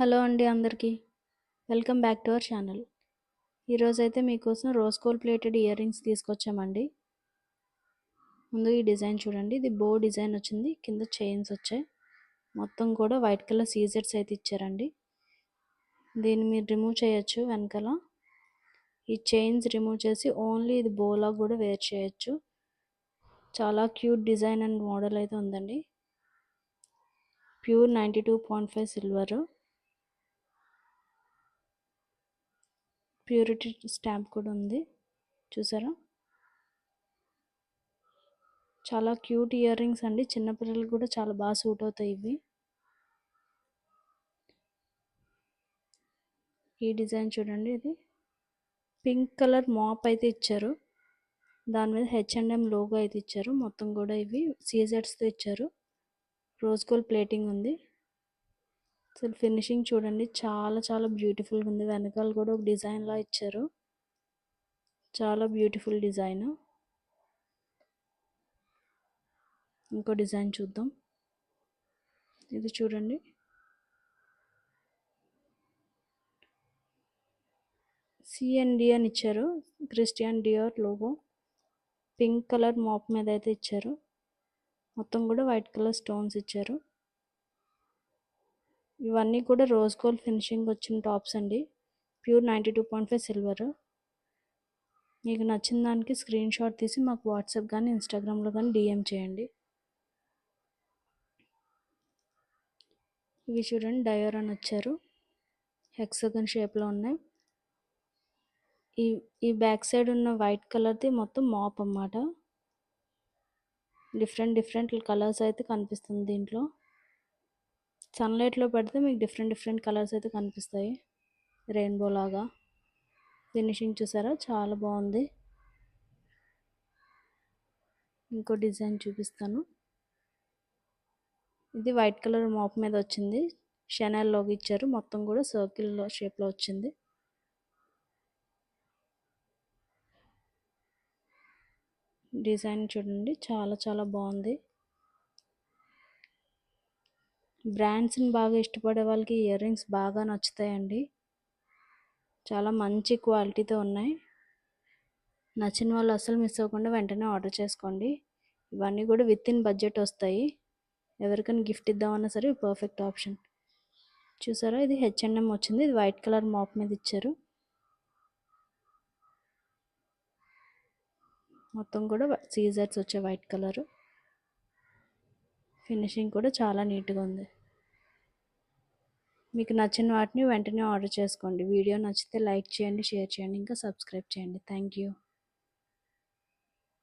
Hello అండి అందరికీ. Welcome back to our channel. ఈరోజైతే మీకోసం rose gold plated earrings తీసుకొచ్చామండి. ముందు ఈ డిజైన్ చూడండి. ఇది బో డిజైన్ వచ్చింది. కింద చైన్స్ వచ్చాయి. మొత్తం కూడా వైట్ కలర్ సీజర్స్ అయితే ఇచ్చారండి. దీన్ని మీరు రిమూవ్ చేయొచ్చు వెనకాల. ఈ చైన్స్ రిమూవ్ చేసి ఓన్లీ ఇది బోలా కూడా వేర్ చేయొచ్చు. చాలా క్యూట్ డిజైన్ అండ్ మోడల్ అయితే ఉందండి. Pure ninety two point five silver. Purity stamp కూడా ఉంది. చూసారా? చాలా క్యూట్ ఇయర్ రింగ్స్ అండి. చిన్నపిల్లలకు కూడా చాలా బాగా సూట్ అవుతాయి ఇవి. ఈ డిజైన్ చూడండి ఇది. పింక్ కలర్ మాప్ అయితే ఇచ్చారు. దాని మీద హెచ్ అండ్ ఎం లోగో అయితే ఇచ్చారు. మొత్తం కూడా ఇవి. సీజర్స్తో ఇచ్చారు. రోజ్ గోల్డ్ ప్లేటింగ్ ఉంది. అసలు ఫినిషింగ్ చూడండి. చాలా చాలా బ్యూటిఫుల్గా ఉంది. వెనకాల కూడా ఒక డిజైన్లా ఇచ్చారు. చాలా బ్యూటిఫుల్ డిజైన్. ఇంకో డిజైన్ చూద్దాం. ఇది చూడండి. సిఎన్డి అని ఇచ్చారు. Christian Dior logo. Pink colour MOP మీద అయితే ఇచ్చారు. మొత్తం కూడా వైట్ కలర్ స్టోన్స్ ఇచ్చారు. ఇవన్నీ కూడా రోజ్ గోల్డ్ ఫినిషింగ్ వచ్చిన టాప్స్ అండి. Pure ninety two point five silver. మీకు నచ్చిన దానికి స్క్రీన్ షాట్ తీసి మాకు వాట్సాప్ కానీ ఇన్స్టాగ్రామ్లో కానీ డిఎం చేయండి. ఇవి చూడండి డయోర్ అని వచ్చారు. హెక్సగన్ షేప్లో ఉన్నాయి. ఈ ఈ బ్యాక్ సైడ్ ఉన్న వైట్ కలర్ది మొత్తం మాప్ అన్నమాట. డిఫరెంట్ డిఫరెంట్ కలర్స్ అయితే కనిపిస్తుంది దీంట్లో. సన్లైట్లో పెడితే మీకు డిఫరెంట్ డిఫరెంట్ కలర్స్ అయితే కనిపిస్తాయి. రెయిన్బో లాగా. ఫినిషింగ్ చూసారా? చాలా బాగుంది. ఇంకో డిజైన్ చూపిస్తాను. ఇది వైట్ కలర్ మాప్ మీద వచ్చింది. షెనల్లోకి ఇచ్చారు. మొత్తం కూడా సర్కిల్లో షేప్లో వచ్చింది. డిజైన్ చూడండి. చాలా చాలా బాగుంది. బ్రాండ్స్ని బాగా ఇష్టపడే వాళ్ళకి ఇయర్ రింగ్స్ బాగా నచ్చుతాయండి. చాలా మంచి క్వాలిటీతో ఉన్నాయి. నచ్చిన వాళ్ళు అసలు మిస్ అవ్వకుండా వెంటనే ఆర్డర్ చేసుకోండి. ఇవన్నీ కూడా విత్ ఇన్ బడ్జెట్ వస్తాయి. ఎవరికైనా గిఫ్ట్ ఇద్దామన్నా సరే పర్ఫెక్ట్ ఆప్షన్. చూసారా? ఇది హెచ్ఎన్ఎం వచ్చింది. ఇది వైట్ కలర్ మాప్ మీద ఇచ్చారు. మొత్తం కూడా సీజర్స్ వచ్చే వైట్ కలర్. ఫినిషింగ్ కూడా చాలా నీట్గా ఉంది. మీకు నచ్చిన వాటిని వెంటనే ఆర్డర్ చేసుకోండి. వీడియో నచ్చితే లైక్ చేయండి షేర్ చేయండి ఇంకా సబ్స్క్రైబ్ చేయండి. Thank you